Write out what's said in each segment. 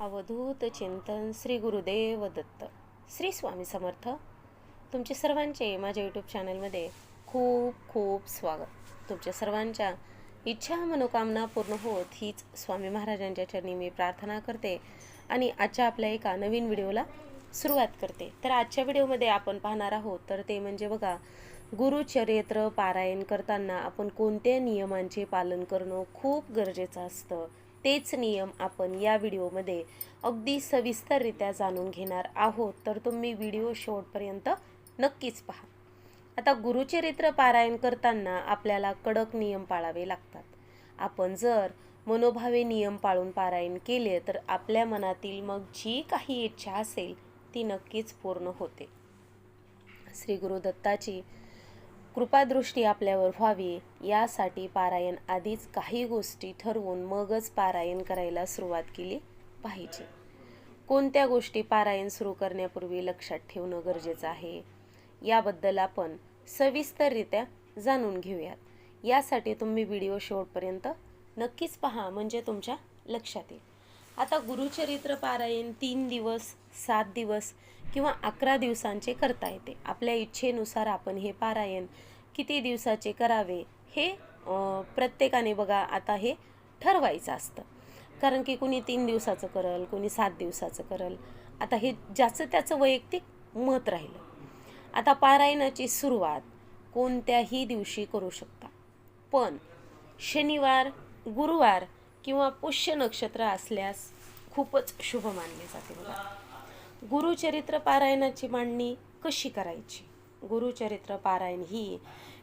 अवधूत चिंतन श्री गुरुदेव दत्त. श्री स्वामी समर्थ. तुमचे सर्वांचे माझ्या यूट्यूब चॅनलमध्ये खूप खूप स्वागत. तुमच्या सर्वांच्या इच्छा मनोकामना पूर्ण होत हीच स्वामी महाराजांच्या चरणी मी प्रार्थना करते आणि आजच्या आपल्या एका नवीन व्हिडिओला सुरुवात करते. तर आजच्या व्हिडिओमध्ये आपण पाहणार आहोत तर ते म्हणजे बघा गुरुचरित्र पारायण करताना आपण कोणत्या नियमांचे पालन करणं खूप गरजेचं असतं. तेच नियम आपण या व्हिडिओमध्ये अगदी सविस्तररित्या जाणून घेणार आहोत. तर तुम्ही व्हिडिओ शेवटपर्यंत नक्कीच पहा. आता गुरुचरित्र पारायण करताना आपल्याला कडक नियम पाळावे लागतात. आपण जर मनोभावे नियम पाळून पारायण केले तर आपल्या मनातील मग जी काही इच्छा असेल ती नक्कीच पूर्ण होते. श्री गुरुदत्ताची कृपादृष्टी आपल्यावर व्हावी यासाठी पारायण आधीच काही गोष्टी ठरवून मगच पारायण करायला सुरुवात केली पाहिजे. कोणत्या गोष्टी पारायण सुरू करण्यापूर्वी लक्षात ठेवणं गरजेचं आहे याबद्दल आपण सविस्तररित्या जाणून घेऊयात. यासाठी तुम्ही व्हिडिओ शेवटपर्यंत नक्कीच पहा म्हणजे तुमच्या लक्षात येईल. आता गुरुचरित्र पारायण तीन दिवस सात दिवस किंवा अकरा दिवसांचे करता येते. आपल्या इच्छेनुसार आपण हे पारायण किती दिवसाचे करावे हे प्रत्येकाने बघा आता हे ठरवायचं असतं. कारण की कुणी तीन दिवसाचं करल कुणी सात दिवसाचं करल. आता हे ज्याचं त्याचं वैयक्तिक मत राहिलं. आता पारायणाची सुरुवात कोणत्याही दिवशी करू शकता. पण शनिवार गुरुवार किंवा पुष्य नक्षत्र असल्यास खूपच शुभ मानले जाते बघा. गुरुचरित्र पारायणाची मांडणी कशी करायची? गुरुचरित्र पारायण ही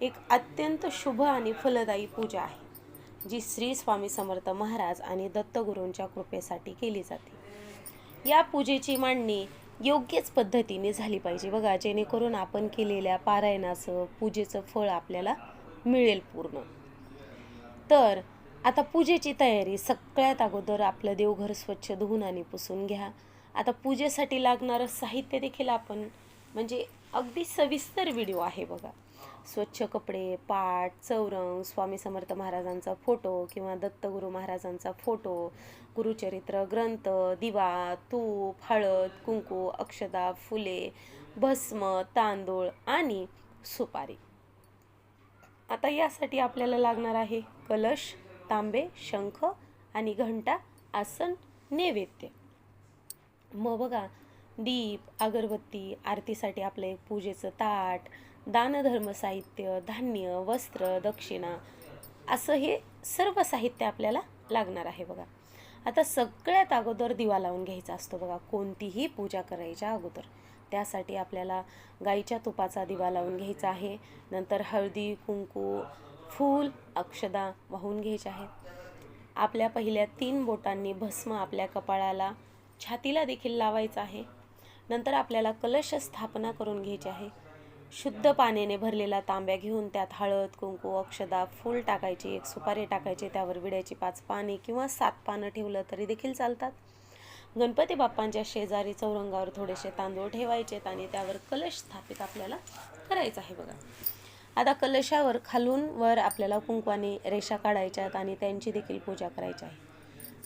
एक अत्यंत शुभ आणि फलदायी पूजा आहे जी श्री स्वामी समर्थ महाराज आणि दत्तगुरूंच्या कृपेसाठी केली जाते. या पूजेची मांडणी योग्यच पद्धतीने झाली पाहिजे बघा जेणेकरून आपण केलेल्या पारायणाचं पूजेचं फळ आपल्याला मिळेल पूर्ण. तर आता पूजेची तयारी सगळ्यात अगोदर आपलं देवघर स्वच्छ धुवून आणि पुसून घ्या. आता पूजेसाठी लागणारं साहित्य देखील आपण म्हणजे अगदी सविस्तर व्हिडिओ आहे बघा. स्वच्छ कपडे पाट चौरंग स्वामी समर्थ महाराजांचा फोटो किंवा दत्तगुरू महाराजांचा फोटो गुरुचरित्र ग्रंथ दिवा तूप हळद कुंकू अक्षदा फुले भस्म तांदूळ आणि सुपारी. आता यासाठी आपल्याला लागणार आहे कलश तांबे शंख आणि घंटा आसन नैवेद्य. मग बघा दीप अगरबत्ती आरतीसाठी आपलं एक पूजेचं ताट दानधर्म साहित्य धान्य वस्त्र दक्षिणा असं हे सर्व साहित्य आपल्याला लागणार आहे बघा. आता सगळ्यात अगोदर दिवा लावून घ्यायचा असतो बघा कोणतीही पूजा करायच्या अगोदर. त्यासाठी आपल्याला गाईच्या तुपाचा दिवा लावून घ्यायचा आहे नंतर हळदी कुंकू फूल अक्षदा वाहून घ्यायचे आहेत. आपल्या पहिल्या तीन बोटांनी भस्म आपल्या कपाळाला छातीला देखील लावायचं आहे. नंतर आपल्याला कलश स्थापना करून घ्यायची आहे. शुद्ध पाण्याने भरलेला तांब्या घेऊन त्यात हळद कुंकू अक्षदा फूल टाकायची एक सुपारी टाकायची त्यावर विड्याची पाच पाने किंवा सात पानं ठेवलं तरी देखील चालतात. गणपती बाप्पांच्या शेजारी चौरंगावर थोडेसे तांदूळ ठेवायचेत आणि त्यावर कलश स्थापित आपल्याला करायचं आहे बघा. आता कलशावर खालून वर आपल्याला कुंकवाने रेषा काढायच्यात आणि त्यांची देखील पूजा करायची आहे.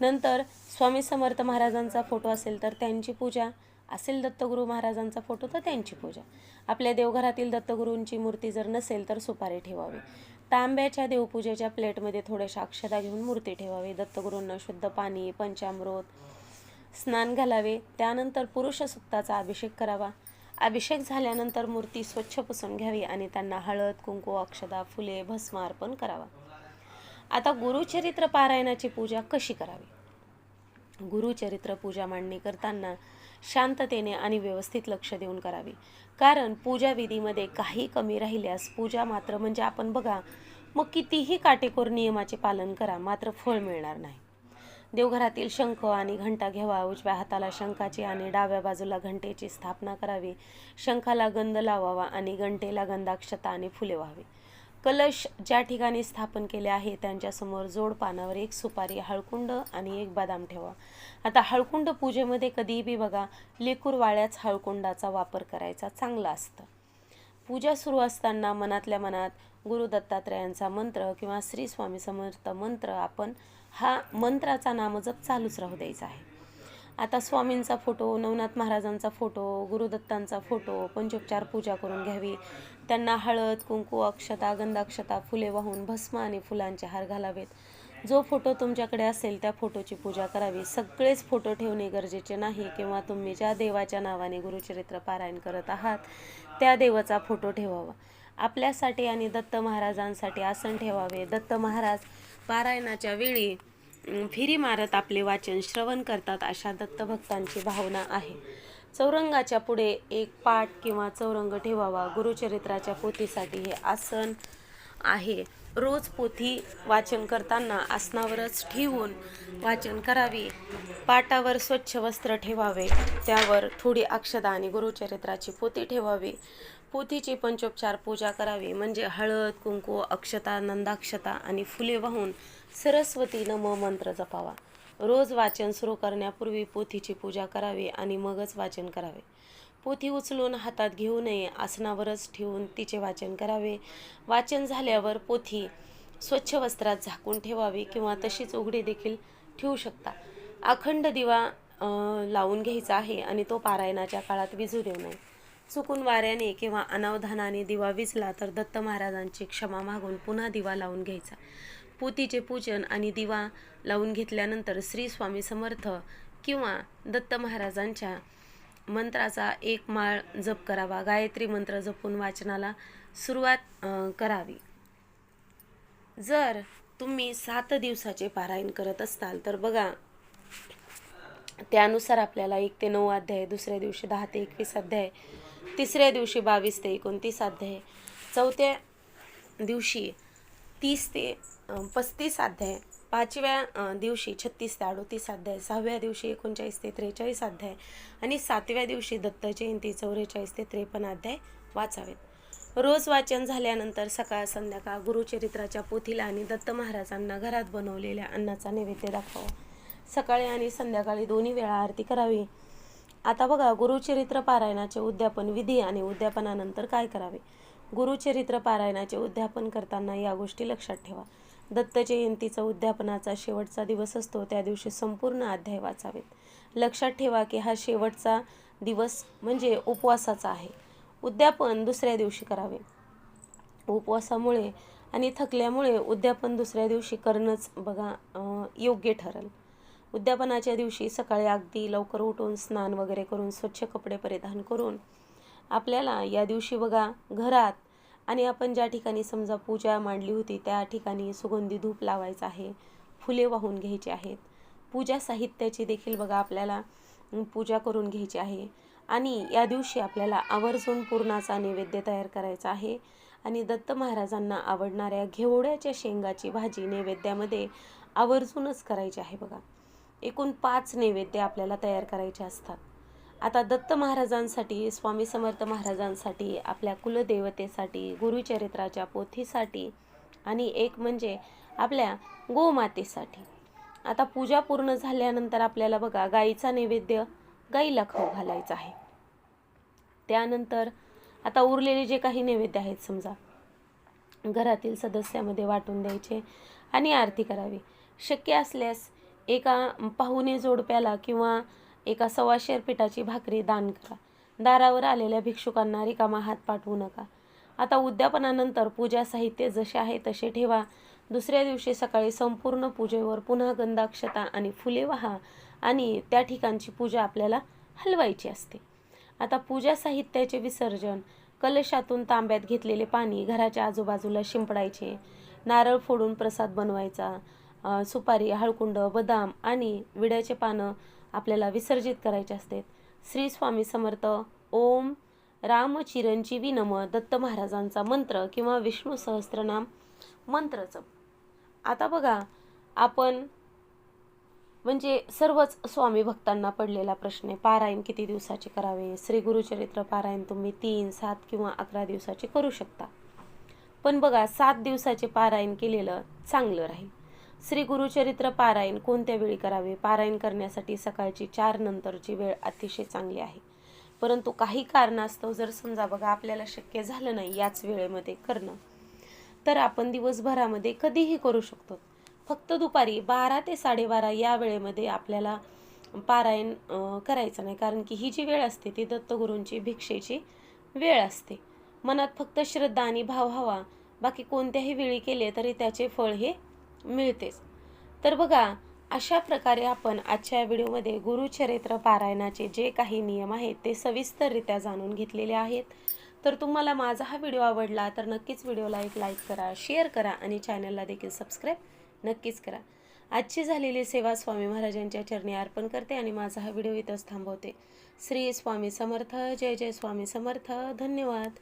नंतर स्वामी समर्थ महाराजांचा फोटो असेल तर त्यांची पूजा असेल दत्तगुरू महाराजांचा फोटो तर त्यांची पूजा. आपल्या देवघरातील दत्तगुरूंची मूर्ती जर नसेल तर सुपारी ठेवावी. तांब्याच्या देवपूजेच्या प्लेटमध्ये थोड्याशा अक्षता घेऊन मूर्ती ठेवावी. दत्तगुरूंना शुद्ध पाणी पंचामृत स्नान घालावे. त्यानंतर पुरुष सुक्ताचा अभिषेक करावा. अभिषेक झाल्यानंतर मूर्ती स्वच्छ पुसून घ्यावी आणि त्यांना हळद कुंकू अक्षदा फुले भस्म अर्पण करावा. आता गुरुचरित्र पारायणाची पूजा कशी करावी? गुरुचरित्र पूजा मांडणी करताना शांततेने आणि व्यवस्थित लक्ष देऊन करावी. कारण पूजा विधीमध्ये काही कमी राहिल्यास पूजा मात्र म्हणजे आपण बघा मग कितीही काटेकोर नियमाचे पालन करा मात्र फळ मिळणार नाही. देवघरातील शंख आणि घंटा घ्यावा उजव्या हाताला शंखाची आणि डाव्या बाजूला घंटेची स्थापना करावी. शंखाला गंध लावावा आणि घंटेला गंधाक्षता आणि फुले व्हावी. कलश ज्या ठिकाणी स्थापन केले आहे त्यांच्यासमोर जोड पानावर एक सुपारी हळकुंड आणि एक बदाम ठेवा. आता हळकुंड पूजेमध्ये कधीही बघा लेकूरवाळ्याच हळकुंडाचा वापर करायचा चांगला असतं. पूजा सुरू असताना मनातल्या मनात गुरु दत्तात्रयांचा मंत्र किंवा श्री स्वामी समर्थ मंत्र आपण हा मंत्राचा नामजप चालूच राहू द्यायचा आहे. आता स्वामींचा फोटो नवनाथ महाराजांचा फोटो गुरुदत्तांचा फोटो पंचोपचार पूजा करून घ्यावी. त्यांना हळद कुंकू अक्षता गंधाक्षता फुले वाहून भस्म आणि फुलांचे हार घालावेत. जो फोटो तुमच्याकडे असेल त्या फोटोची पूजा करावी. सगळेच फोटो ठेवणे गरजेचे नाही किंवा तुम्ही ज्या देवाच्या नावाने गुरुचरित्र पारायण करत आहात त्या देवाचा फोटो ठेवावा. आपल्यासाठी आणि दत्त महाराजांसाठी आसन ठेवावे. दत्त महाराज पारायणाच्या वेळी फिरी मारत आपले वाचन श्रवण करतात अशा दत्तभक्तांची भावना आहे. चौरंगाच्या पुढे एक पाठ किंवा चौरंग ठेवावा गुरुचरित्राच्या पोथीसाठी हे आसन आहे. रोज पोथी वाचन करताना आसनावरच ठेवून वाचन करावी. पाटावर स्वच्छ वस्त्र ठेवावे. त्यावर थोडी अक्षता आणि गुरुचरित्राची पोथी ठेवावी. पोथीची पंचोपचार पूजा करावी. म्हणजे हळद कुंकू अक्षता नंदाक्षता आणि फुले वाहून सरस्वती नम मंत्र जपावा. रोज वाचन सुरू करण्यापूर्वी पोथीची पूजा करावी आणि मगच वाचन करावे. पोथी उचलून हातात घेऊ नये आसनावरच ठेवून तिचे वाचन करावे. वाचन झाल्यावर पोथी स्वच्छ वस्त्रात झाकून ठेवावी किंवा तशीच उघडी देखील ठेवू शकता. अखंड दिवा लावून घ्यायचा आहे आणि तो पारायणाच्या काळात विजू देऊ नये. चुकून वाऱ्याने किंवा अनावधानाने दिवा विजला तर दत्त महाराजांची क्षमा मागून पुन्हा दिवा लावून घ्यायचा. पुतीचे पूजन आणि दिवा लावून घेतल्यानंतर श्री स्वामी समर्थ किंवा दत्त महाराजांच्या मंत्राचा एक माळ जप करावा. गायत्री मंत्र जपून वाचनाला सुरुवात करावी. जर तुम्ही सात दिवसाचे पारायण करत असाल तर बघा त्यानुसार आपल्याला एक ते नऊ अध्याय दुसऱ्या दिवशी दहा ते एकवीस अध्याय तिसऱ्या दिवशी बावीस ते एकोणतीस अध्याय चौथ्या दिवशी तीस ते पस्तीस अध्याय पाचव्या दिवशी छत्तीस ते अडोतीस अध्याय सहाव्या दिवशी एकोणचाळीस ते त्रेचाळीस अध्याय आणि सातव्या दिवशी दत्त जयंती चौवेचाळीस ते त्रेपन्न अध्याय वाचावेत. रोज वाचन झाल्यानंतर सकाळ संध्याकाळ गुरुचरित्राच्या पोथीला आणि दत्त महाराजांना घरात बनवलेल्या अन्नाचा नैवेद्य दाखवावा सकाळी आणि संध्याकाळी दोन्ही वेळा आरती करावी. आता बघा गुरुचरित्र पारायणाचे उद्यापन विधी आणि उद्यापनानंतर काय करावे? गुरुचरित्र पारायणाचे उद्यापन करताना या गोष्टी लक्षात ठेवा. दत्त जयंतीचा उद्यापनाचा शेवटचा दिवस असतो त्या दिवशी संपूर्ण अध्याय वाचावेत. लक्षात ठेवा की हा शेवटचा दिवस म्हणजे उपवासाचा आहे. उद्यापन दुसऱ्या दिवशी करावे. उपवासामुळे आणि थकल्यामुळे उद्यापन दुसऱ्या दिवशी करणंच बघा योग्य ठरेल. उद्यापनाच्या दिवशी सकाळी अगदी लवकर उठून स्नान वगैरे करून स्वच्छ कपडे परिधान करून आपल्याला या दिवशी बघा घरात आणि आपण ज्या ठिकाणी समजा पूजा मांडली होती त्या ठिकाणी सुगंधी धूप लावायचं आहे फुले वाहून घ्यायची आहेत. पूजा साहित्याची देखील बघा आपल्याला पूजा करून घ्यायची आहे. आणि या दिवशी आपल्याला आवर्जून पूर्णाचा नैवेद्य तयार करायचा आहे. आणि दत्त महाराजांना आवडणाऱ्या घेवड्याच्या शेंगाची भाजी नैवेद्यामध्ये आवर्जूनच करायची आहे बघा. एकूण पाच नैवेद्य आपल्याला तयार करायचे असतात. आता दत्त महाराजांसाठी स्वामी समर्थ महाराजांसाठी आपल्या कुलदेवतेसाठी गुरुचरित्राच्या पोथीसाठी आणि एक म्हणजे आपल्या गोमातेसाठी. आता पूजा पूर्ण झाल्यानंतर आपल्याला बघा गाईचा नैवेद्य गाईला खाऊ घालायचा आहे. त्यानंतर आता उरलेले जे काही नैवेद्य आहेत समजा घरातील सदस्यामध्ये वाटून द्यायचे आणि आरती करावी. शक्य असल्यास एका पाहुणे जोडप्याला किंवा एका सव्वाशेर पिठाची भाकरी दान करा. दारावर आलेल्या भिक्षुकांना रिकामा हात पाठवू नका. आता उद्यापनानंतर पूजा साहित्य जसे आहे तसे ठेवा. दुसऱ्या दिवशी सकाळी संपूर्ण पूजेवर पुन्हा गंधाक्षता आणि फुले वाहा आणि त्या ठिकाणची पूजा आपल्याला हलवायची असते. आता पूजा साहित्याचे विसर्जन कलशातून तांब्यात घेतलेले पाणी घराच्या आजूबाजूला शिंपडायचे नारळ फोडून प्रसाद बनवायचा सुपारी हळकुंड बदाम आणि विड्याचे पानं आपल्याला विसर्जित करायचे असते श्री स्वामी समर्थ ओम राम चिरंजीवी नम दत्त महाराजांचा मंत्र किंवा विष्णू सहस्त्रनाम मंत्र जप आता बघा आपण म्हणजे सर्वच स्वामी भक्तांना पडलेला प्रश्न आहे पारायण किती दिवसाचे करावे? श्री गुरुचरित्र पारायण तुम्ही तीन सात किंवा अकरा दिवसाचे करू शकता. पण बघा सात दिवसाचे पारायण केलेलं चांगलं राहील. श्री गुरुचरित्र पारायण कोणत्या वेळी करावे? पारायण करण्यासाठी सकाळची चार नंतरची वेळ अतिशय चांगली आहे. परंतु काही कारणास्तव जर समजा बघा आपल्याला शक्य झालं नाही याच वेळेमध्ये करणं तर आपण दिवसभरामध्ये कधीही करू शकतो. फक्त दुपारी बारा ते साडेबारा या वेळेमध्ये आपल्याला पारायण करायचं नाही. कारण की ही जी वेळ असते ती दत्तगुरूंची भिक्षेची वेळ असते. मनात फक्त श्रद्धा आणि भाव हवा. बाकी कोणत्याही वेळी केले तरी त्याचे फळ हे मिळतेच. तर बघा अशा प्रकारे आपण आजच्या व्हिडिओमध्ये गुरुचरित्र पारायणाचे जे काही नियम आहेत ते सविस्तररित्या जाणून घेतलेले आहेत. तर तुम्हाला माझा हा व्हिडिओ आवडला तर नक्कीच व्हिडिओला एक लाईक करा शेअर करा आणि चॅनलला देखील सबस्क्राईब नक्कीच करा. आजची झालेली सेवा स्वामी महाराजांच्या चरणी अर्पण करते आणि माझा हा व्हिडिओ इथंच थांबवते. श्री स्वामी समर्थ जय जय स्वामी समर्थ. धन्यवाद.